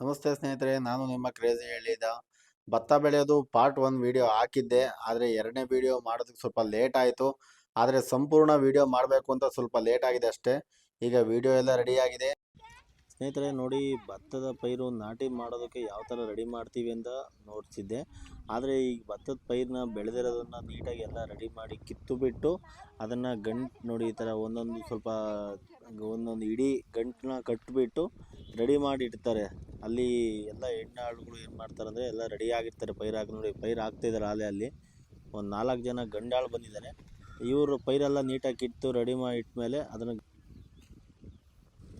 ನಮಸ್ತೆ ಸ್ನೇಹಿತರೆ, ನಾನು ನಿಮ್ಮ ಕ್ರೇಜಿ ಹೇಳಿದ ಭತ್ತ ಬೆಳೆಯೋದು ಪಾರ್ಟ್ ಒನ್ ವಿಡಿಯೋ ಹಾಕಿದ್ದೆ. ಆದರೆ ಎರಡನೇ ವಿಡಿಯೋ ಮಾಡೋದಕ್ಕೆ ಸ್ವಲ್ಪ ಲೇಟ್ ಆಯಿತು. ಆದರೆ ಸಂಪೂರ್ಣ ವಿಡಿಯೋ ಮಾಡಬೇಕು ಅಂತ ಸ್ವಲ್ಪ ಲೇಟ್ ಆಗಿದೆ ಅಷ್ಟೇ. ಈಗ ವಿಡಿಯೋ ಎಲ್ಲ ರೆಡಿಯಾಗಿದೆ ಸ್ನೇಹಿತರೆ, ನೋಡಿ ಭತ್ತದ ಪೈರು ನಾಟಿ ಮಾಡೋದಕ್ಕೆ ಯಾವ ಥರ ರೆಡಿ ಮಾಡ್ತೀವಿ ಅಂತ ನೋಡ್ತಿದ್ದೆ. ಆದರೆ ಈ ಭತ್ತದ ಪೈರನ್ನ ಬೆಳೆದಿರೋದನ್ನು ನೀಟಾಗಿ ಎಲ್ಲ ರೆಡಿ ಮಾಡಿ ಕಿತ್ತು ಬಿಟ್ಟು ಅದನ್ನು ಗಂಟು ನೋಡಿ ಈ ಥರ ಒಂದೊಂದು ಸ್ವಲ್ಪ ಒಂದೊಂದು ಇಡೀ ಗಂಟನ್ನ ಕಟ್ಟಿಬಿಟ್ಟು ರೆಡಿ ಮಾಡಿ ಇಡ್ತಾರೆ ಅಲ್ಲಿ ಎಲ್ಲ ಹೆಣ್ಣಾಳುಗಳು ಏನು ಮಾಡ್ತಾರೆ ಅಂದರೆ ಎಲ್ಲ ರೆಡಿ ಆಗಿರ್ತಾರೆ. ಪೈರು ಹಾಕಿ ನೋಡಿ, ಪೈರು ಹಾಕ್ತಿದ್ದಾರೆ ಆಲೆ ಅಲ್ಲಿ. ಒಂದು ನಾಲ್ಕು ಜನ ಗಂಡಾಳು ಬಂದಿದ್ದಾರೆ ಇವರು ಪೈರೆಲ್ಲ ನೀಟಾಗಿ ಕಿತ್ತು ರೆಡಿ ಮಾಡಿ ಇಟ್ಮೇಲೆ ಅದನ್ನು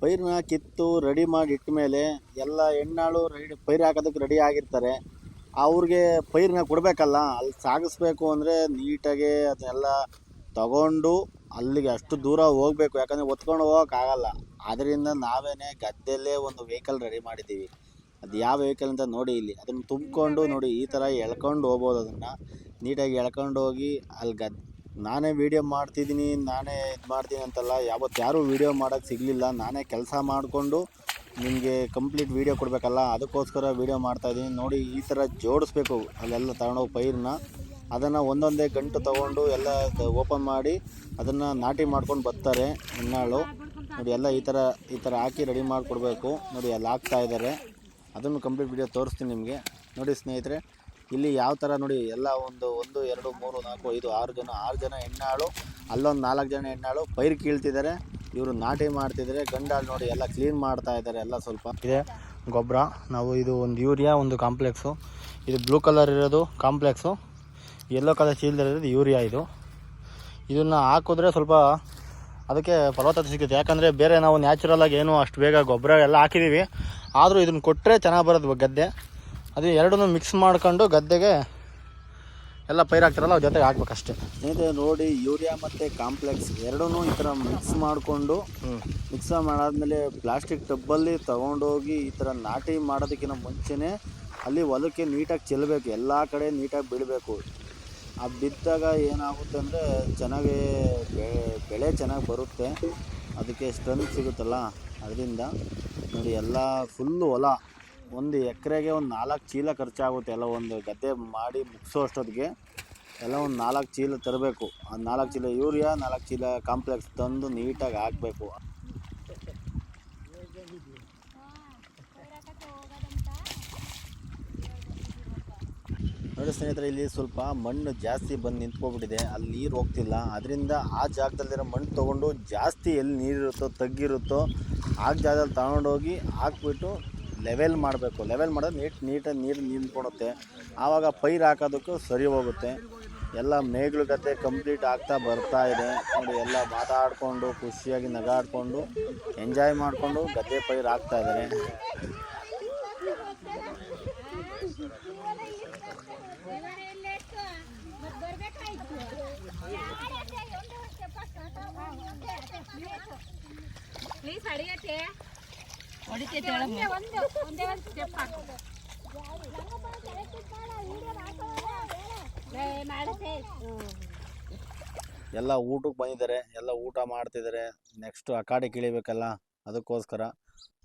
ಪೈರನ್ನ ಕಿತ್ತು ರೆಡಿ ಮಾಡಿ ಇಟ್ಮೇಲೆ ಎಲ್ಲ ಹೆಣ್ಣಾಳು ರೆಡಿ, ಪೈರು ಹಾಕೋದಕ್ಕೆ ರೆಡಿ ಆಗಿರ್ತಾರೆ. ಅವ್ರಿಗೆ ಪೈರನ್ನ ಕೊಡಬೇಕಲ್ಲ, ಅಲ್ಲಿ ಸಾಗಿಸ್ಬೇಕು ಅಂದರೆ ನೀಟಾಗಿ ಅದನ್ನೆಲ್ಲ ತಗೊಂಡು ಅಲ್ಲಿಗೆ ಅಷ್ಟು ದೂರ ಹೋಗ್ಬೇಕು. ಯಾಕಂದರೆ ಹೊತ್ಕೊಂಡು ಹೋಗೋಕ್ಕಾಗಲ್ಲ ಅದರಿಂದ ನಾವೇನೇ ಗದ್ದೆಲ್ಲೇ ಒಂದು ವೆಹಿಕಲ್ ರೆಡಿ ಮಾಡಿದ್ದೀವಿ. ಅದು ಯಾವ ವೆಹಿಕಲ್ ಅಂತ ನೋಡಿ ಇಲ್ಲಿ. ಅದನ್ನು ತುಂಬಿಕೊಂಡು ನೋಡಿ ಈ ಥರ ಎಳ್ಕೊಂಡು ಹೋಗ್ಬೋದು ಅದನ್ನು. ನೀಟಾಗಿ ಎಳ್ಕೊಂಡು ಹೋಗಿ ಅಲ್ಲಿ ಗದ್, ನಾನೇ ವೀಡಿಯೋ ಮಾಡ್ತಿದ್ದೀನಿ, ನಾನೇ ಇದು ಮಾಡ್ತೀನಿ ಅಂತಲ್ಲ ಯಾವತ್ತು ಯಾರೂ ವೀಡಿಯೋ ಮಾಡೋಕ್ಕೆ ಸಿಗಲಿಲ್ಲ. ನಾನೇ ಕೆಲಸ ಮಾಡಿಕೊಂಡು ನಿಮಗೆ ಕಂಪ್ಲೀಟ್ ವೀಡಿಯೋ ಕೊಡಬೇಕಲ್ಲ. ಅದಕ್ಕೋಸ್ಕರ ವೀಡಿಯೋ ಮಾಡ್ತಾಯಿದ್ದೀನಿ ನೋಡಿ ಈ ಥರ ಜೋಡಿಸ್ಬೇಕು. ಅಲ್ಲೆಲ್ಲ ತಗೊಂಡೋಗಿ ಪೈರನ್ನ ಅದನ್ನು ಒಂದೊಂದೇ ಗಂಟು ತಗೊಂಡು ಎಲ್ಲ ಓಪನ್ ಮಾಡಿ ಅದನ್ನು ನಾಟಿ ಮಾಡ್ಕೊಂಡು ಬರ್ತಾರೆ ಹೆಣ್ಣಾಳು ನೋಡಿ, ಎಲ್ಲ ಈ ಥರ ಈ ಥರ ಹಾಕಿ ರೆಡಿ ಮಾಡಿಕೊಡ್ಬೇಕು. ನೋಡಿ ಅಲ್ಲಿ ಹಾಕ್ತಾ ಇದ್ದಾರೆ ಅದನ್ನು ಕಂಪ್ಲೀಟ್ ವಿಡಿಯೋ ತೋರಿಸ್ತೀನಿ ನಿಮಗೆ. ನೋಡಿ, ಸ್ನೇಹಿತರೆ, ಇಲ್ಲಿ ಯಾವ ಥರ ನೋಡಿ, ಎಲ್ಲ ಒಂದು ಒಂದು, ಎರಡು, ಮೂರು, ನಾಲ್ಕು, ಐದು, ಆರು ಜನ ಆರು ಜನ ಹೆಣ್ಣಾಳು, ಅಲ್ಲೊಂದು ನಾಲ್ಕು ಜನ ಹೆಣ್ಣಾಳು, ಪೈರು ಕೀಳ್ತಿದ್ದಾರೆ ಇವರು ನಾಟಿ ಮಾಡ್ತಿದ್ದಾರೆ ಗಂಡಾಳು ನೋಡಿ, ಎಲ್ಲ ಕ್ಲೀನ್ ಮಾಡ್ತಾ ಇದ್ದಾರೆ ಎಲ್ಲ ಸ್ವಲ್ಪ. ಇದೆ ಗೊಬ್ಬರ. ನಾವು ಇದು ಒಂದು ಯೂರಿಯಾ ಒಂದು ಕಾಂಪ್ಲೆಕ್ಸು ಇದು ಬ್ಲೂ ಕಲರ್ ಇರೋದು ಕಾಂಪ್ಲೆಕ್ಸು ಯೆಲ್ಲೋ ಕಲರ್ ಚೀಲದಲ್ಲಿರೋದು ಯೂರಿಯಾ ಇದು. ಇದನ್ನು ಹಾಕಿದ್ರೆ ಸ್ವಲ್ಪ ಅದಕ್ಕೆ ಫಲವತ್ತತೆ ಸಿಗುತ್ತೆ. ಯಾಕಂದರೆ ಬೇರೆ ನಾವು ನ್ಯಾಚುರಲಾಗಿ ಏನು ಅಷ್ಟು ಬೇಗ ಗೊಬ್ಬರ ಎಲ್ಲ ಹಾಕಿದ್ದೀವಿ ಆದರೂ ಇದನ್ನು ಕೊಟ್ಟರೆ ಚೆನ್ನಾಗಿ ಬರೋದು ಗದ್ದೆ. ಅದು ಎರಡನ್ನು ಮಿಕ್ಸ್ ಮಾಡ್ಕೊಂಡು ಗದ್ದೆಗೆ ಎಲ್ಲ ಪೈರು ಹಾಕ್ತಾರಲ್ಲ ಅವ್ರ ಜೊತೆಗೆ ಹಾಕ್ಬೇಕಷ್ಟೇ. ಇದೆ ನೋಡಿ ಯೂರಿಯಾ ಮತ್ತು ಕಾಂಪ್ಲೆಕ್ಸ್ ಎರಡೂ ಈ ಥರ ಮಿಕ್ಸ್ ಮಾಡಿಕೊಂಡು ಮಿಕ್ಸ್ ಮಾಡಾದ್ಮೇಲೆ ಪ್ಲಾಸ್ಟಿಕ್ ಟಬ್ಬಲ್ಲಿ ತೊಗೊಂಡೋಗಿ ಈ ಥರ ನಾಟಿ ಮಾಡೋದಕ್ಕಿಂತ ಮುಂಚೆನೇ ಅಲ್ಲಿ ಹೊಲಕ್ಕೆ ನೀಟಾಗಿ ಚೆಲ್ಲಬೇಕು. ಎಲ್ಲ ಕಡೆ ನೀಟಾಗಿ ಬಿಡಬೇಕು ಆ ಬಿತ್ತಾಗ ಏನಾಗುತ್ತೆ ಅಂದರೆ ಚೆನ್ನಾಗಿ ಬೆಳೆ ಬೆಳೆ ಚೆನ್ನಾಗಿ ಬರುತ್ತೆ. ಅದಕ್ಕೆ ಸ್ಟ್ರೆಂತ್ ಸಿಗುತ್ತಲ್ಲ, ಅದರಿಂದ ನೋಡಿ ಎಲ್ಲ ಫುಲ್ಲು ಹೊಲ, ಒಂದು ಎಕರೆಗೆ ಒಂದು ನಾಲ್ಕು ಚೀಲ ಖರ್ಚಾಗುತ್ತೆ. ಎಲ್ಲ ಒಂದು ಗದ್ದೆ ಮಾಡಿ ಮುಗಿಸೋ ಅಷ್ಟೊತ್ತಿಗೆ ಎಲ್ಲ ಒಂದು ನಾಲ್ಕು ಚೀಲ ತರಬೇಕು. ಆ ನಾಲ್ಕು ಚೀಲ ಯೂರಿಯಾ, ನಾಲ್ಕು ಚೀಲ ಕಾಂಪ್ಲೆಕ್ಸ್ ತಂದು ನೀಟಾಗಿ ಹಾಕಬೇಕು. ನೋಡಿ ಸ್ನೇಹಿತರೆ ಇಲ್ಲಿ ಸ್ವಲ್ಪ ಮಣ್ಣು ಜಾಸ್ತಿ ಬಂದು ನಿಂತ್ಕೊಬಿಟ್ಟಿದೆ. ಅಲ್ಲಿ ನೀರು ಹೋಗ್ತಿಲ್ಲ. ಅದರಿಂದ ಆ ಜಾಗದಲ್ಲಿರೋ ಮಣ್ಣು ತೊಗೊಂಡು ಜಾಸ್ತಿ ಎಲ್ಲಿ ನೀರಿರುತ್ತೋ, ತಗ್ಗಿರುತ್ತೋ, ಆ ಜಾಗದಲ್ಲಿ ತಗೊಂಡೋಗಿ ಹಾಕ್ಬಿಟ್ಟು ಲೆವೆಲ್ ಮಾಡಬೇಕು. ಲೆವೆಲ್ ಮಾಡೋದು ನೀಟ್, ನೀಟಾಗಿ ನೀರು ನಿಂತ್ಕೊಡುತ್ತೆ ಆವಾಗ ಪೈರು ಹಾಕೋದಕ್ಕೂ ಸರಿ ಹೋಗುತ್ತೆ. ಎಲ್ಲ ಮೇಗ್ಲು ಕತೆ ಕಂಪ್ಲೀಟ್ ಆಗ್ತಾ ಬರ್ತಾ ಇದೆ. ನೋಡಿ, ಎಲ್ಲ ಮಾತಾಡಿಕೊಂಡು, ಖುಷಿಯಾಗಿ ನಗಾಡಿಕೊಂಡು ಎಂಜಾಯ್ ಮಾಡಿಕೊಂಡು ಗದ್ದೆ ಪೈರು ಹಾಕ್ತಾ ಇದ್ದಾರೆ ಪ್ಲೀಸ್ ಅಡಿಯತ್ತೆ ಹೊಡಿತೈತೆ ಒಂದೇ ಒಂದು ಒಂದೇ ಒಂದು ಸ್ಟೆಪ್ ಹಾಕು ಲೇ, ಮಾಡುತ್ತೆ ಎಲ್ಲ ಊಟಕ್ಕೆ ಬಂದಿದ್ದಾರೆ ಎಲ್ಲ ಊಟ ಮಾಡ್ತಿದ್ದಾರೆ. ನೆಕ್ಸ್ಟ್ ಅಕಾಡೆ ಕಿಳಿಬೇಕಲ್ಲ ಅದಕ್ಕೋಸ್ಕರ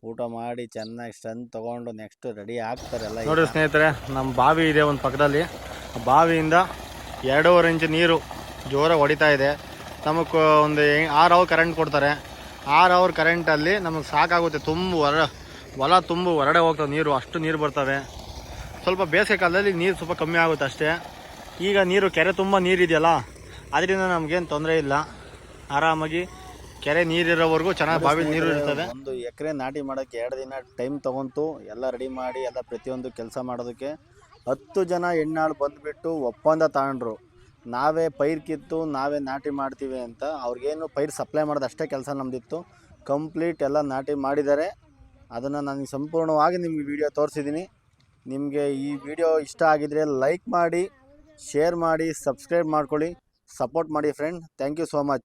ಊಟ ಮಾಡಿ ಚೆನ್ನಾಗಿ ಸ್ಟ್ರೆಂತ್ ತೊಗೊಂಡು ನೆಕ್ಸ್ಟ್ ರೆಡಿ ಆಗ್ತಾರೆ ಎಲ್ಲ ನೋಡಿ ಸ್ನೇಹಿತರೆ ನಮ್ಮ ಬಾವಿ ಇದೆ ಒಂದು ಪಕ್ಕದಲ್ಲಿ. ಬಾವಿಯಿಂದ ಎರಡೂವರೆ ಇಂಚು ನೀರು ಜೋರಾಗಿ ಹೊಡಿತಾ ಇದೆ. ನಮಗೆ ಒಂದು ಆರು ಅವ್ ಕರೆಂಟ್ ಕೊಡ್ತಾರೆ. ಆರು ಅವರ್ ಕರೆಂಟಲ್ಲಿ ನಮಗೆ ಸಾಕಾಗುತ್ತೆ ತುಂಬ ಹೊರ ಹೊಲ ತುಂಬ ಹೊರಡೆ ಹೋಗ್ತವೆ ನೀರು ಅಷ್ಟು ನೀರು ಬರ್ತವೆ. ಸ್ವಲ್ಪ ಬೇಸಿಗೆ ಕಾಲದಲ್ಲಿ ನೀರು ಸ್ವಲ್ಪ ಕಮ್ಮಿ ಆಗುತ್ತೆ ಅಷ್ಟೇ. ಈಗ ನೀರು ಕೆರೆ ತುಂಬ ನೀರಿದೆಯಲ್ಲ ಅದರಿಂದ ನಮಗೇನು ತೊಂದರೆ ಇಲ್ಲ. ಆರಾಮಾಗಿ ಕೆರೆ ನೀರಿರೋವರೆಗೂ ಚೆನ್ನಾಗಿ ಬಾವಿ ನೀರು ಇರ್ತದೆ ಒಂದು ಎಕರೆ ನಾಟಿ ಮಾಡೋಕ್ಕೆ ಎರಡು ದಿನ ಟೈಮ್ ತೊಗೊಂತು ಎಲ್ಲ ರೆಡಿ ಮಾಡಿ ಎಲ್ಲ ಪ್ರತಿಯೊಂದು ಕೆಲಸ ಮಾಡೋದಕ್ಕೆ ಹತ್ತು ಜನ ಹೆಣ್ಣಾಳು ಬಂದುಬಿಟ್ಟು ಒಪ್ಪಂದ ತಗೊಂಡ್ರು. ನಾವೇ ಪೈರ್ ಕಿತ್ತು, ನಾವೇ ನಾಟಿ ಮಾಡ್ತೀವಿ ಅಂತ ಅವ್ರಿಗೇನು ಪೈರ್ ಸಪ್ಲೈ ಮಾಡೋದು ಅಷ್ಟೇ ಕೆಲಸ ನಮ್ಮದಿತ್ತು ಕಂಪ್ಲೀಟ್ ಎಲ್ಲ ನಾಟಿ ಮಾಡಿದ್ದಾರೆ. ಅದನ್ನು ನಾನು ಸಂಪೂರ್ಣವಾಗಿ ನಿಮಗೆ ವಿಡಿಯೋ ತೋರಿಸಿದ್ದೀನಿ ನಿಮಗೆ ಈ ವಿಡಿಯೋ ಇಷ್ಟ ಆಗಿದರೆ ಲೈಕ್ ಮಾಡಿ ಶೇರ್ ಮಾಡಿ ಸಬ್ಸ್ಕ್ರೈಬ್ ಮಾಡ್ಕೊಳ್ಳಿ. ಸಪೋರ್ಟ್ ಮಾಡಿ friend thank you so much